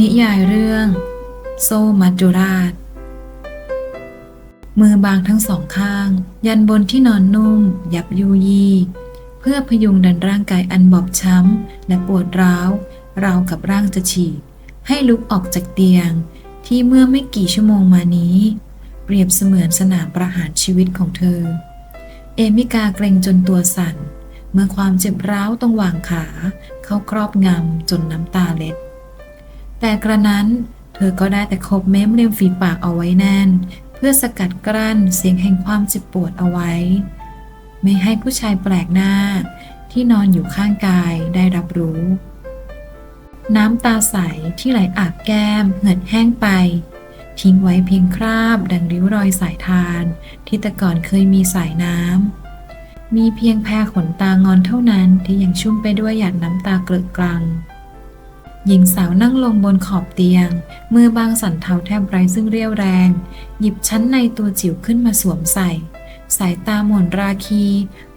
นิยายเรื่อง โซมัจจุราช มือบางทั้งสองข้าง ยันบนที่นอนนุ่ม ยับยุยีเพื่อพยุงดันร่างกายอันบอบช้ำ และปวดร้าว ราวกับร่างจะฉีก ให้ลุกออกจากเตียง ที่เมื่อไม่กี่ชั่วโมงมานี้ เปรียบเสมือนสนามประหารชีวิตของเธอ เอมิกาเกรงจนตัวสั่น เมื่อความเจ็บร้าวตรงหว่างขา เข้าครอบงำจนน้ำตาเล็ด แต่กระนั้นเธอก็ได้แต่คบเม้มริมฝีปากเอาไว้แน่น เพื่อสกัดกลั้นเสียงแห่งความเจ็บปวดเอาไว้ ไม่ให้ผู้ชายแปลกหน้า ที่นอนอยู่ข้างกายได้รับรู้ น้ำตาใสที่ไหลอาบแก้มเหือดแห้งไป ทิ้งไว้เพียงคราบดังริ้วรอยสายทาน ที่แต่ก่อนเคยมีสายน้ำมีเพียงแพรขนตางอนเท่านั้นที่ยังชุ่มไปด้วยหยาดน้ำตาเกลือกกลัง หญิงสาวนั่งลงบนขอบเตียง มือบางสั่นเทาแทบไร้ซึ่งเรี่ยวแรง หยิบชั้นในตัวจิ๋วขึ้นมาสวมใส่ สายตาหม่นราคี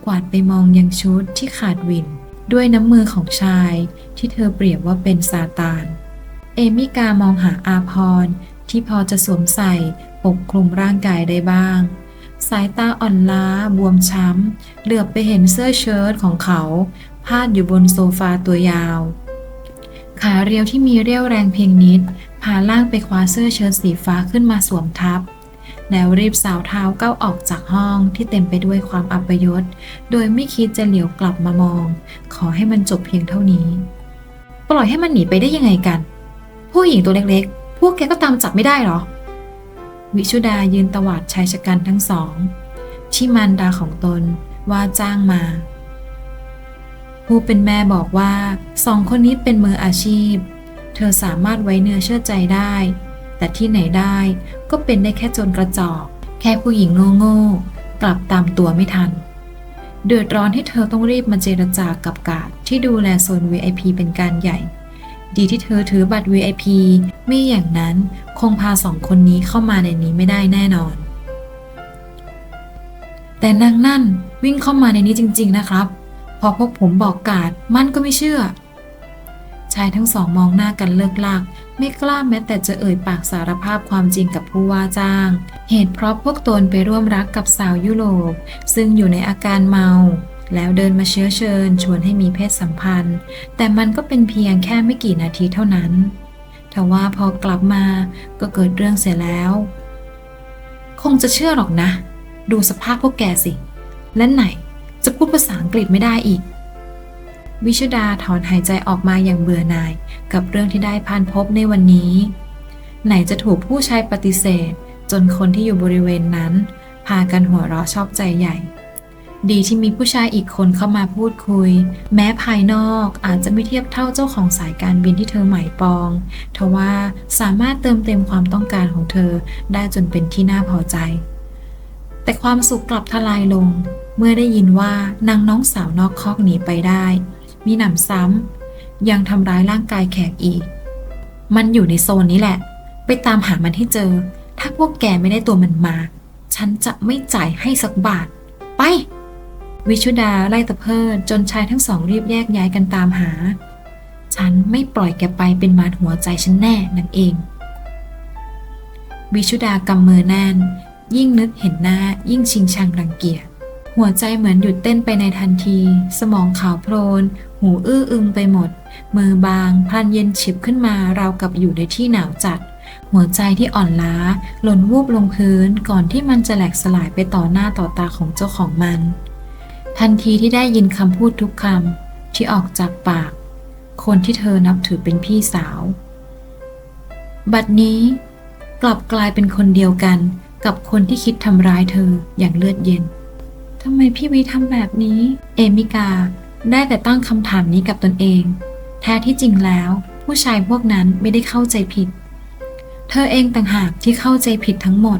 กวาดไปมองยังชุดที่ขาดวิน ด้วยน้ำมือของชาย ที่เธอเปรียบว่าเป็นซาตาน เอมิกามองหาอาพรที่พอจะสวมใส่ปกคลุมร่างกายได้บ้าง สายตาอ่อนล้าบวมช้ำ เหลือบไปเห็นเสื้อเชิ้ตของเขา พาดอยู่บนโซฟาตัวยาว ขาเรียวที่มีเรี่ยวแรงเพียงนิด พาล่างไปคว้าเสื้อเชิ้ตสีฟ้าขึ้นมาสวมทับ แล้วรีบสาวเท้าก้าวออกจากห้องที่เต็มไปด้วยความอัปยศ โดยไม่คิดจะเหลียวกลับมามอง ขอให้มันจบเพียงเท่านี้ ปล่อยให้มันหนีไปได้ยังไงกัน ผู้หญิงตัวเล็กๆ พวกแกก็ตามจับไม่ได้หรอ วิชุดายืนตวาดชายชะกันทั้งสอง ที่มารดาของตนว่าจ้างมา ผู้เป็นแม่บอกว่าสองคนนี้เป็นมืออาชีพ เธอสามารถไว้เนื้อเชื่อใจได้ แต่ที่ไหนได้ก็เป็นได้แค่จรกระจอก แค่ผู้หญิงโง่ๆกลับตามตัวไม่ทัน เดือดร้อนที่เธอต้องรีบมาเจรจากับกาดที่ดูแลโซน VIP เป็นการใหญ่ ดีที่เธอถือบัตร VIP ไม่อย่างนั้นคงพาสองคนนี้เข้ามาในนี้ไม่ได้แน่นอน แต่นางนั่นวิ่งเข้ามาในนี้จริง ๆ นะครับ พอพวกผมบอกกาดมันก็ไม่เชื่อ ชายทั้งสองมองหน้ากันเลิกลาก ไม่กล้าแม้แต่จะเอ่ยปากสารภาพความจริงกับผู้ว่าจ้าง เหตุเพราะพวกตนไปร่วมรักกับสาวยุโรป ซึ่งอยู่ในอาการเมา แล้วเดินมาเชื้อเชิญ ชวนให้มีเพศสัมพันธ์ แต่มันก็เป็นเพียงแค่ไม่กี่นาทีเท่านั้นทว่าพอกลับมาก็เกิดเรื่องเสียแล้ว คงจะเชื่อหรอกนะ ดูสภาพพวกแกสิ และไหน จะพูดภาษาอังกฤษไม่ได้อีก วิชดาถอนหายใจออกมาอย่างเบื่อหน่ายกับเรื่องที่ได้ผ่านพบในวันนี้ ไหนจะถูกผู้ชายปฏิเสธ จนคนที่อยู่บริเวณนั้น พากันหัวเราะชอบใจใหญ่ ดีที่มีผู้ชายอีกคนเข้ามาพูดคุย แม้ภายนอกอาจจะไม่เทียบเท่าเจ้าของสายการบินที่เธอหมายปองทว่าสามารถเติมเต็มความต้องการของเธอได้จนเป็นที่น่าพอใจแต่ความสุขกลับทลายลง เมื่อได้ยินว่านางน้องสาวนอกคอกหนีไปได้ มีหนำซ้ำยังทำร้ายร่างกายแขกอีก มันอยู่ในโซนนี้แหละ ไปตามหามันให้เจอ ถ้าพวกแกไม่ได้ตัวมันมา ฉันจะไม่จ่ายให้สักบาท ไป วิชุดาไล่ตะเพิดจนชายทั้งสองรีบแยกย้ายกันตามหา ฉันไม่ปล่อยแกไปเป็นมารหัวใจฉันแน่นั่นเอง วิชุดากำมือแน่น ยิ่งนึกเห็นหน้ายิ่งชิงชังรังเกียจ หัวใจเหมือนหยุดเต้นไปในทันที สมองขาวโพลน หูอื้ออึงไปหมด มือบางพลันเย็นฉิบขึ้นมาราวกับอยู่ในที่หนาวจัด หัวใจที่อ่อนล้า หล่นวูบลงพื้นก่อนที่มันจะแหลกสลายไปต่อหน้าต่อตาของเจ้าของมัน ทันทีที่ได้ยินคำพูดทุกคำที่ออกจากปาก คนที่เธอนับถือเป็นพี่สาว บัดนี้ กลับกลายเป็นคนเดียวกันกับคนที่คิดทำร้ายเธออย่างเลือดเย็น ทำไมพี่วิทำแบบนี้ เอมิกาได้แต่ตั้งคำถามนี้กับตนเอง แท้ที่จริงแล้ว ผู้ชายพวกนั้นไม่ได้เข้าใจผิด เธอเองต่างหากที่เข้าใจผิดทั้งหมด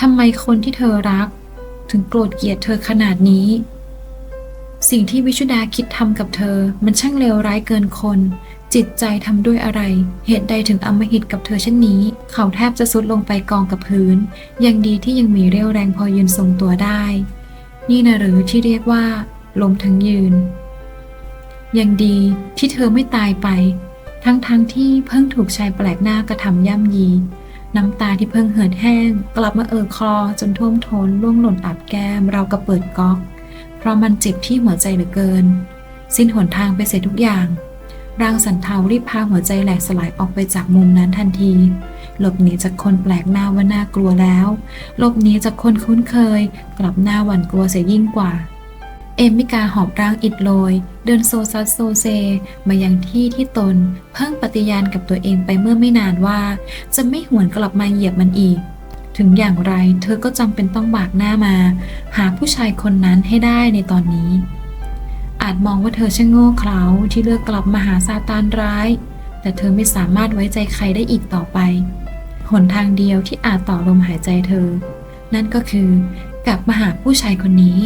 ทำไมคนที่เธอรัก ถึงโกรธเกลียดเธอขนาดนี้ สิ่งที่วิชุดาคิดทำกับเธอ มันช่างเลวร้ายเกินคน จิตใจทำด้วยอะไร เหตุใดถึงอำมหิตกับเธอเช่นนี้ เขาแทบจะสุดลงไปกองกับพื้น ยังดีที่ยังมีเรี่ยวแรงพอยืนทรงตัวได้ นี่นะหรือที่เรียกว่า ลมทั้งยืน ยังดีที่เธอไม่ตายไปททั้งๆทที่เพิ่งถูกชายแปลกหน้ากระทำย่ำยี น้ำตาที่เพิ่งเหือดแห้ง กลับมาเอ่อคลอจนท่วมท้นร่วงหล่นอาบแก้มเรากระเปิดก๊อก เพราะมันเจ็บที่หัวใจเหลือเกิน สิ้นหนทางไปเสียทุกอย่าง ร่างสันเทารีบพาหัวใจแหลกสลายออกไปจากมุมนั้นทันที หลบหนีจากคนแปลกหน้าว่าน่ากลัวแล้ว หลบหนีจากคนคุ้นเคย กลับหน้าหวั่นกลัวเสียยิ่งกว่า เอมิกาหอบร่างอิดโรย เดินโซซัสโซเซ มายังที่ที่ตน เพิ่งปฏิญาณกับตัวเองไปเมื่อไม่นานว่า จะไม่หวนกลับมาเหยียบมันอีกถึงอย่างไรเธอก็จำเป็นต้องบากหน้ามา หาผู้ชายคนนั้นให้ได้ในตอนนี้ อาจมองว่าเธอช่างโง่เขลาที่เลือกกลับมาหาซาตานร้าย แต่เธอไม่สามารถไว้ใจใครได้อีกต่อไป หนทางเดียวที่อาจต่อลมหายใจเธอ นั่นก็คือกลับมาหาผู้ชายคนนี้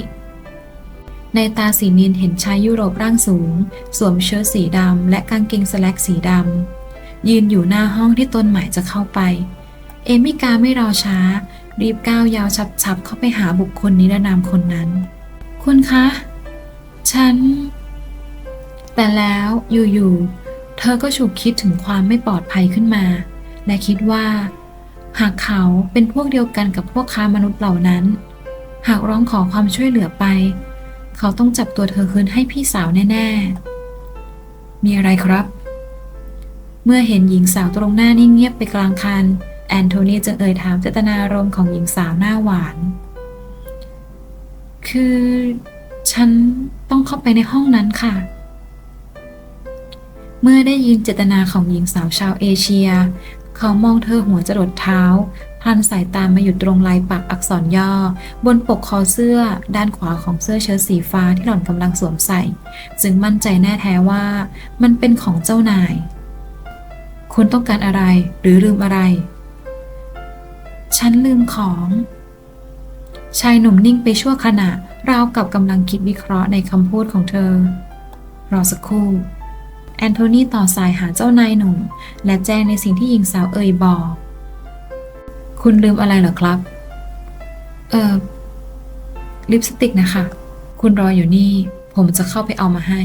ในตาสีนินเห็นชายยุโรปร่างสูง สวมเชิ้ตสีดำและกางเกงสแลกสีดำยืนอยู่หน้าห้องที่ตนหมายจะเข้าไป เอมิกาไม่รอช้า รีบก้าวยาวชับๆเข้าไปหาบุคคลนิรนามคนนั้น คุณคะ ฉัน แต่แล้วอยู่ๆเธอก็ฉุกคิดถึงความไม่ปลอดภัยขึ้นมา และคิดว่า หากเขาเป็นพวกเดียวกันกับพวกค้ามนุษย์เหล่านั้น หากร้องขอความช่วยเหลือไป เขาต้องจับตัวเธอคืนให้พี่สาวแน่ ๆ มีอะไรครับ เมื่อเห็นหญิงสาวตรงหน้านิ่งเงียบไปกลางคัน แอนโทนีจึงเอ่ยถามเจตนารมณ์ของหญิงสาวหน้าหวาน คือ ฉันต้องเข้าไปในห้องนั้นค่ะเมื่อได้ยินเจตนาของหญิงสาวชาวเอเชีย เขามองเธอหัวจรดเท้าพลันสายตามาหยุดตรงลายปักอักษรย่อ บนปกคอเสื้อ ด้านขวาของเสื้อเชิ้ตสีฟ้าที่หล่อนกำลังสวมใส่ จึงมั่นใจแน่แท้ว่า มันเป็นของเจ้านาย คุณต้องการอะไรหรือลืมอะไร ฉันลืมของ ชายหนุ่มนิ่งไปชั่วขณะราวกับกำลังคิดวิเคราะห์ในคำพูดของเธอ รอสักครู่ แอนโทนีต่อสายหาเจ้านายหนุ่ม และแจ้งในสิ่งที่หญิงสาวเอ่ยบอก คุณลืมอะไรเหรอครับ เอ่อลิปสติกนะคะ คุณรออยู่นี่ ผมจะเข้าไปเอามาให้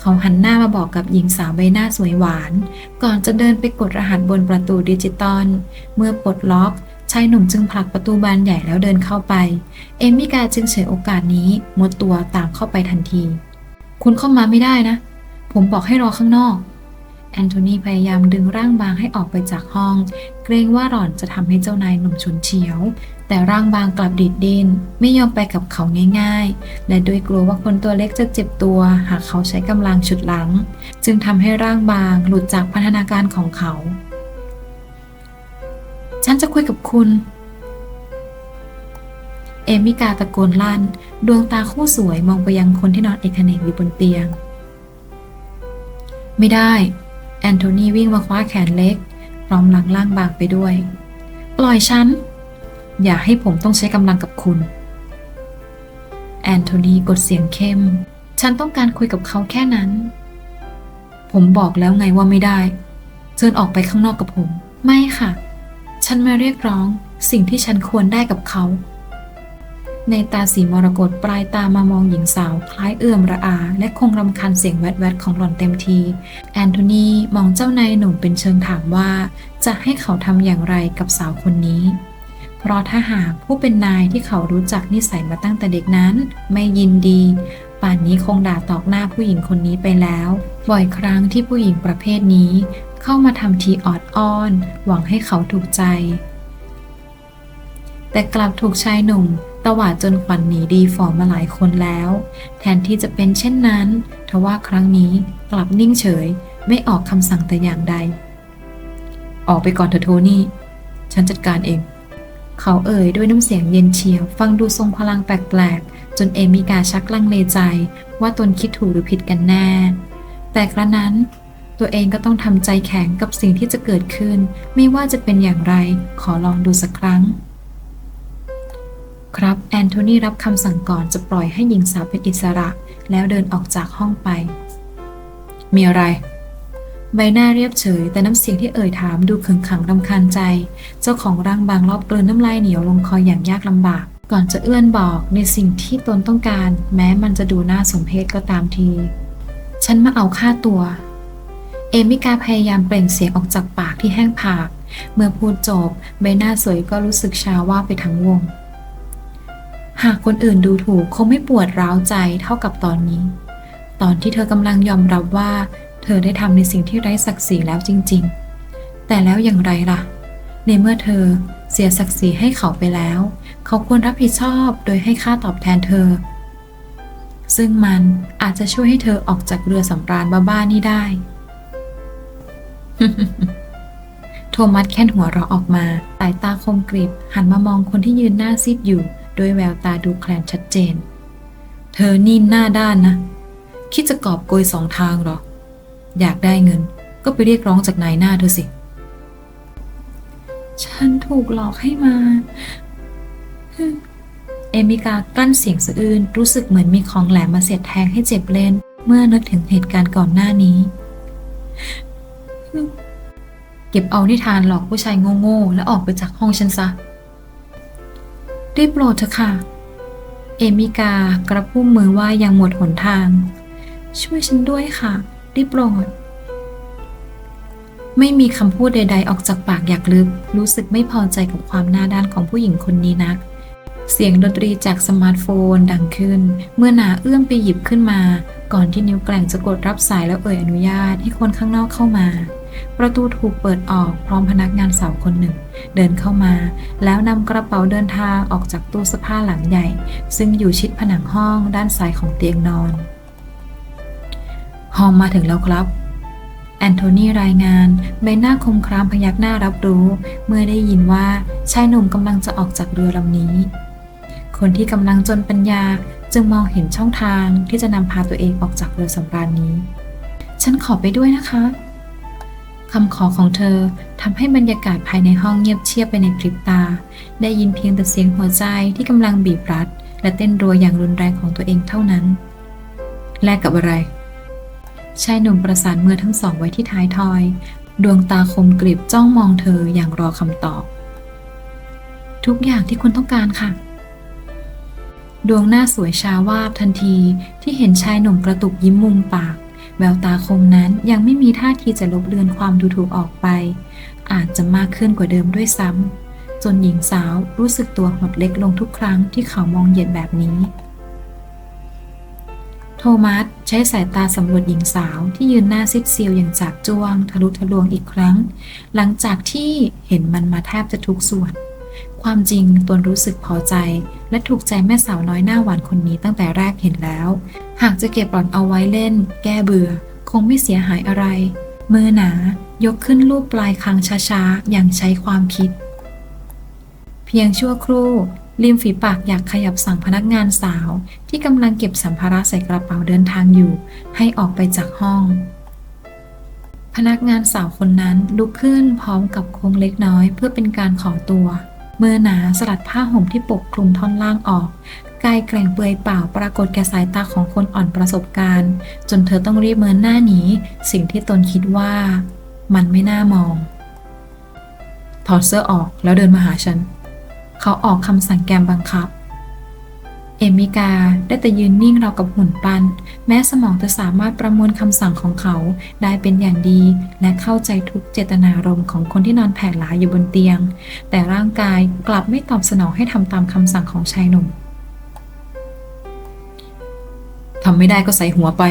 เขาหันหน้ามาบอกกับหญิงสาวใบหน้าสวยหวาน ก่อนจะเดินไปกดรหัสบนประตูดิจิตอล เมื่อปลดล็อกชายหนุ่มจึงผลักประตูบานใหญ่แล้วเดินเข้าไป เอมิกาจึงเฉยโอกาสนี้มดตัวตามเข้าไปทันที คุณเข้ามาไม่ได้นะ ผมบอกให้รอข้างนอก แอนโทนีพยายามดึงร่างบางให้ออกไปจากห้อง เกรงว่าหล่อนจะทำให้เจ้านายหนุ่มฉุนเฉียว แต่ร่างบางกลับดิดดิน ไม่ยอมไปกับเขาง่ายๆ และโดยกลัวว่าคนตัวเล็กจะเจ็บตัว หากเขาใช้กำลังฉุดหลัง จึงทำให้ร่างบางหลุดจากพันธนาการของเขา ฉันจะคุยกับคุณเอมิกาตะโกนลั่น ดวงตาคู่สวยมองไปยังคนที่นอนเอกเขนกอยู่บนเตียง ไม่ได้ แอนโทนีวิ่งมาคว้าแขนเล็ก พร้อมหลังล่างบางไปด้วย ปล่อยฉัน อย่าให้ผมต้องใช้กำลังกับคุณ แอนโทนีกดเสียงเข้ม ฉันต้องการคุยกับเขาแค่นั้น ผมบอกแล้วไงว่าไม่ได้เชิญออกไปข้างนอกกับผม ไม่ค่ะ ฉันมาเรียกร้องสิ่งที่ฉันควรได้กับเขา ในตาสีมรกตปลายตามามองหญิงสาว คล้ายเอื่อมระอา และคงรำคาญเสียงแวดๆของหล่อนเต็มที แอนโทนีมองเจ้านายหนุ่มเป็นเชิงถามว่า จะให้เขาทำอย่างไรกับสาวคนนี้ เพราะถ้าหากผู้เป็นนายที่เขารู้จักนิสัยมาตั้งแต่เด็กนั้น ไม่ยินดี ป่านนี้คงด่าตอกหน้าผู้หญิงคนนี้ไปแล้ว บ่อยครั้งที่ผู้หญิงประเภทนี้ เข้ามาทำทีออดอ้อน หวังให้เขาถูกใจ แต่กลับถูกชายหนุ่ม ตวาดจนขวัญหนีดีฟอมาหลายคนแล้ว แทนที่จะเป็นเช่นนั้นทว่าครั้งนี้กลับนิ่งเฉย ไม่ออกคำสั่งแต่อย่างใด ออกไปก่อนเถอะโทนี่ ฉันจัดการเอง เขาเอ่ยด้วยน้ำเสียงเย็นเฉียวฟังดูทรงพลังแปลกๆ จนเอมิกาชักลังเลใจ ว่าตนคิดถูกหรือผิดกันแน่ แต่กระนั้นตัวเองก็ต้องทำใจแข็งกับสิ่งที่จะเกิดขึ้น ไม่ว่าจะเป็นอย่างไร ขอลองดูสักครั้ง ครับ แอนโทนีรับคำสั่งก่อนจะปล่อยให้หญิงสาวเป็นอิสระ แล้วเดินออกจากห้องไป มีอะไร ใบหน้าเรียบเฉย แต่น้ำเสียงที่เอ่ยถามดูขึงขังรำคาญใจ เจ้าของร่างบางรอบกลืนน้ำลายเหนียวลงคออย่างยากลำบาก ก่อนจะเอื้อนบอกในสิ่งที่ตนต้องการ แม้มันจะดูน่าสมเพชก็ตามที ฉันมาเอาค่าตัว เอมิกาพยายามเปล่งเสียงออกจากปากที่แห้งผาก เมื่อพูดจบ ใบหน้าสวยก็รู้สึกชาว่าไปทั้งวง หากคนอื่นดูถูกคงไม่ปวดร้าวใจเท่ากับตอนนี้ ตอนที่เธอกำลังยอมรับว่า เธอได้ทำในสิ่งที่ไร้ศักดิ์ศรีแล้วจริง ๆ แต่แล้วอย่างไรล่ะ ในเมื่อเธอเสียศักดิ์ศรีให้เขาไปแล้ว เขาควรรับผิดชอบโดยให้ค่าตอบแทนเธอ ซึ่งมันอาจจะช่วยให้เธอออกจากเรือสำราญบ้าๆนี่ได้ โทมัสแค่นหัวเราะออกมา สายตาคมกริบหันมามองคนที่ยืนหน้าซีดอยู่ โดยแววตาดูแคลนชัดเจน เธอนี่หน้าด้านนะ คิดจะกอบโกยสองทางหรอ อยากได้เงินก็ไปเรียกร้องจากนายหน้าเธอสิ ฉันถูกหลอกให้มา เอมิกากลั้นเสียงสะอื้นรู้สึกเหมือนมีของแหลมมาเสียดแทงให้เจ็บเล่น เมื่อนึกถึงเหตุการณ์ก่อนหน้านี้เก็บเอานิทานหลอกผู้ชายโง่ๆ และออกไปจากห้องฉันซะ ได้โปรดเถอะค่ะ เอมิกากระพุ่มมือว่ายังหมดหนทาง ช่วยฉันด้วยค่ะ ได้โปรด ไม่มีคำพูดใด ๆ ออกจากปากอยากลึก รู้สึกไม่พอใจกับความหน้าด้านของผู้หญิงคนนี้นัก เสียงดนตรีจากสมาร์ทโฟนดังขึ้น เมื่อหนาเอื้อมไปหยิบขึ้นมา ก่อนที่นิ้วแกล่งจะกดรับสายแล้วเอ่ยอนุญาตให้คนข้างนอกเข้ามา ประตูถูกเปิดออกพร้อมพนักงานสาวคนหนึ่ง เดินเข้ามา แล้วนำกระเป๋าเดินทางออกจากตู้เสื้อผ้าหลังใหญ่ ซึ่งอยู่ชิดผนังห้องด้านซ้ายของเตียงนอนห้องมาถึงแล้วครับ แอนโทนีรายงานใบหน้าคมครามพยักหน้ารับรู้ เมื่อได้ยินว่าชายหนุ่มกำลังจะออกจากเรือลำนี้ คนที่กำลังจนปัญญาจึงมองเห็นช่องทางที่จะนำพาตัวเองออกจากเรือสำราญนี้ ฉันขอไปด้วยนะคะำขอของเธอทำให้บรรยากาศภายในห้องเงียบเชียบไปในพริบตา ได้ยินเพียงแต่เสียงหัวใจที่กำลังบีบรัด และเต้นรัวอย่างรุนแรงของตัวเองเท่านั้น แลกกับอะไร ชายหนุ่มประสานมือทั้งสองไว้ที่ท้ายทอย ดวงตาคมกริบจ้องมองเธออย่างรอคำตอบ ทุกอย่างที่คุณต้องการค่ะ ดวงหน้าสวยชาวาบทันทีที่เห็นชายหนุ่มกระตุกยิ้มมุมปาก แววตาคมนั้นยังไม่มีท่าทีจะลบเลือนความดูถูกออกไป อาจจะมากขึ้นกว่าเดิมด้วยซ้ำ จนหญิงสาวรู้สึกตัวหดเล็กลงทุกครั้งที่เขามองเหยียดแบบนี้ โทมัสใช้สายตาสำรวจหญิงสาวที่ยืนหน้าซิดเซียวอย่างจากจ้วง ทะลุทะลวงอีกครั้ง หลังจากที่เห็นมันมาแทบจะทุกส่วน ความจริงตนรู้สึกพอใจ และถูกใจแม่สาวน้อยหน้าหวานคนนี้ตั้งแต่แรกเห็นแล้ว หากจะเก็บหล่อนเอาไว้เล่น แก้เบื่อ คงไม่เสียหายอะไร มือหนา ยกขึ้นรูปปลายคางช้าๆ อย่างใช้ความคิด เพียงชั่วครู่ ริมฝีปากอยากขยับสั่งพนักงานสาว ที่กำลังเก็บสัมภาระใส่กระเป๋าเดินทางอยู่ ให้ออกไปจากห้องพนักงานสาวคนนั้นลุกขึ้นพร้อมกับโค้งเล็กน้อยเพื่อเป็นการขอตัว เมื่อหนาสลัดผ้าห่มที่ปกคลุมท่อนล่างออกกายแกร่งเปลือยเปล่าปรากฏแก่สายตาของคนอ่อนประสบการณ์ จนเธอต้องรีบเมินหน้าหนีสิ่งที่ตนคิดว่า มันไม่น่ามอง ถอดเสื้อออกแล้วเดินมาหาฉัน เขาออกคำสั่งแกมบังคับ เอมิกาได้แต่ยืนนิ่งเรากับหุ่นปันแม้สมองจะสามารถประมวลคำสั่งของเขาได้เป็นอย่างดี และเข้าใจทุกเจตนารมณ์ของคนที่นอนแผ่หลาอยู่บนเตียง แต่ร่างกายกลับไม่ตอบสนองให้ทำตามคำสั่งของชายหนุ่มทำไม่ได้ก็ใส่หัวไป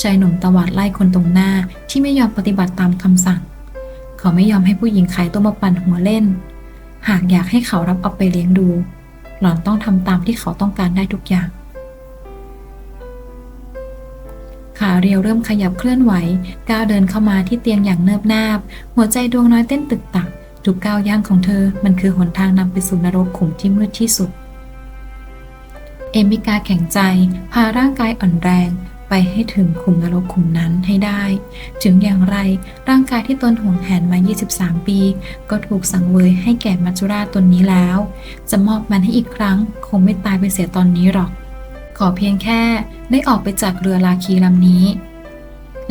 ชายหนุ่มตวาดไล่คนตรงหน้าที่ไม่ยอมปฏิบัติตามคำสั่ง เขาไม่ยอมให้ผู้หญิงขายตัวมาปั่นหัวเล่น หากอยากให้เขารับเอาไปเลี้ยงดู หล่อนต้องทำตามที่เขาต้องการได้ทุกอย่าง ขาเรียวเริ่มขยับเคลื่อนไหว ก้าวเดินเข้ามาที่เตียงอย่างเนิบนาบ หัวใจดวงน้อยเต้นตึกตักทุกก้าวย่างของเธอมันคือหนทางนำไปสู่นรกขุมที่มืดที่สุด เอมิกาแข็งใจ พาร่างกายอ่อนแรง ไปให้ถึงขุมนรกขุมนั้นให้ได้ ถึงอย่างไรร่างกายที่ตนห่วงแหนมา 23 ปี ก็ถูกสังเวยให้แก่มัจจุราชตนนี้แล้ว จะมอบมันให้อีกครั้ง คงไม่ตายไปเสียตอนนี้หรอก ขอเพียงแค่ได้ออกไปจากเรือลาคีลำนี้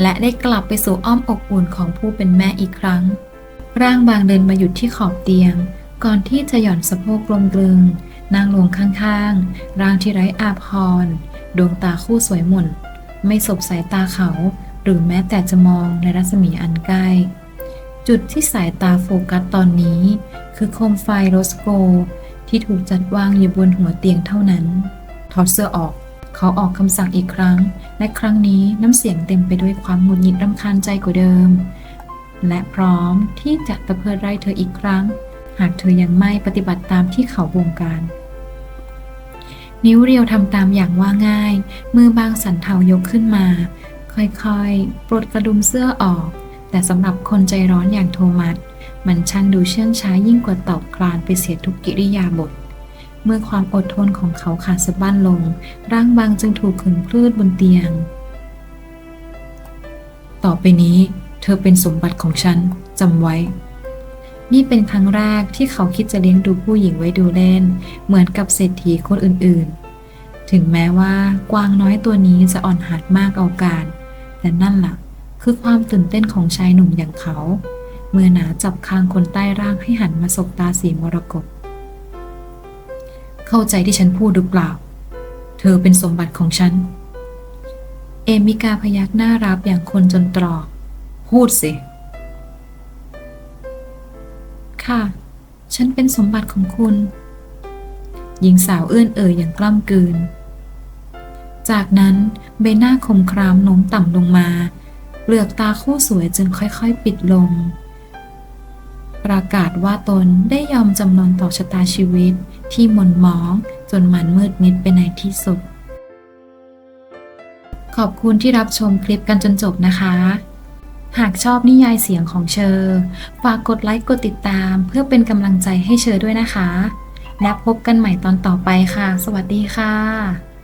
และได้กลับไปสู่อ้อมอกอุ่นของผู้เป็นแม่อีกครั้ง ร่างบางเดินมาหยุดที่ขอบเตียง ก่อนที่จะหย่อนสะโพกลงกลึงนั่งลงข้างๆ ร่างที่ไร้อาภรดวงตาคู่สวยหม่น ไม่สบสายตาเขา หรือแม้แต่จะมองในรัศมีอันใกล้ จุดที่สายตาโฟกัสตอนนี้ คือโคมไฟโรสโก ที่ถูกจัดวางอยู่บนหัวเตียงเท่านั้น ถอดเสื้อออก เขาออกคำสั่งอีกครั้ง และครั้งนี้น้ำเสียงเต็มไปด้วยความหงุดหงิดรำคาญใจกว่าเดิม และพร้อมที่จะตะเพิดไล่เธออีกครั้ง หากเธอยังไม่ปฏิบัติตามที่เขาบงการ นิ้วเรียวทำตามอย่างว่าง่าย มือบางสันเทายกขึ้นมา ค่อยๆ ปลดกระดุมเสื้อออก แต่สำหรับคนใจร้อนอย่างโทมัส มันช่างดูเชื่องช้ายิ่งกว่าเต่าคลานไปเสียทุกกิริยาบท เมื่อความอดทนของเขาขาดสะบั้นลง ร่างบางจึงถูกขึงพลืดบนเตียง ต่อไปนี้ เธอเป็นสมบัติของฉันจำไว้ นี่เป็นครั้งแรกที่เขาคิดจะเลี้ยงดูผู้หญิงไว้ดูเล่น เหมือนกับเศรษฐีคนอื่นๆ ถึงแม้ว่ากวางน้อยตัวนี้จะอ่อนหัดมากเอาการ แต่นั่นล่ะ คือความตื่นเต้นของชายหนุ่มอย่างเขา เมื่อหนาจับคางคนใต้ร่างให้หันมาสบตาสีมรกตเข้าใจที่ฉันพูดหรือเปล่า เธอเป็นสมบัติของฉัน เอมิกาพยักหน้ารับอย่างคนจนตรอก พูดสิ ค่ะ ฉันเป็นสมบัติของคุณ หญิงสาวเอื้อนเอ่ยอย่างกล้ำกืน จากนั้นใบหน้าคมครามโน้มต่ำลงมาเปลือกตาคู่สวยจึงค่อยๆปิดลง ประกาศว่าตนได้ยอมจำนนต่อชะตาชีวิตที่หม่นหมองจนมันมืดมิดไปในที่สุด ขอบคุณที่รับชมคลิปกันจนจบนะคะ หากชอบนิยายเสียงของเชอฝากกดไลค์กดติดตาม เพื่อเป็นกำลังใจให้เชอด้วยนะคะ และพบกันใหม่ตอนต่อไปค่ะ สวัสดีค่ะ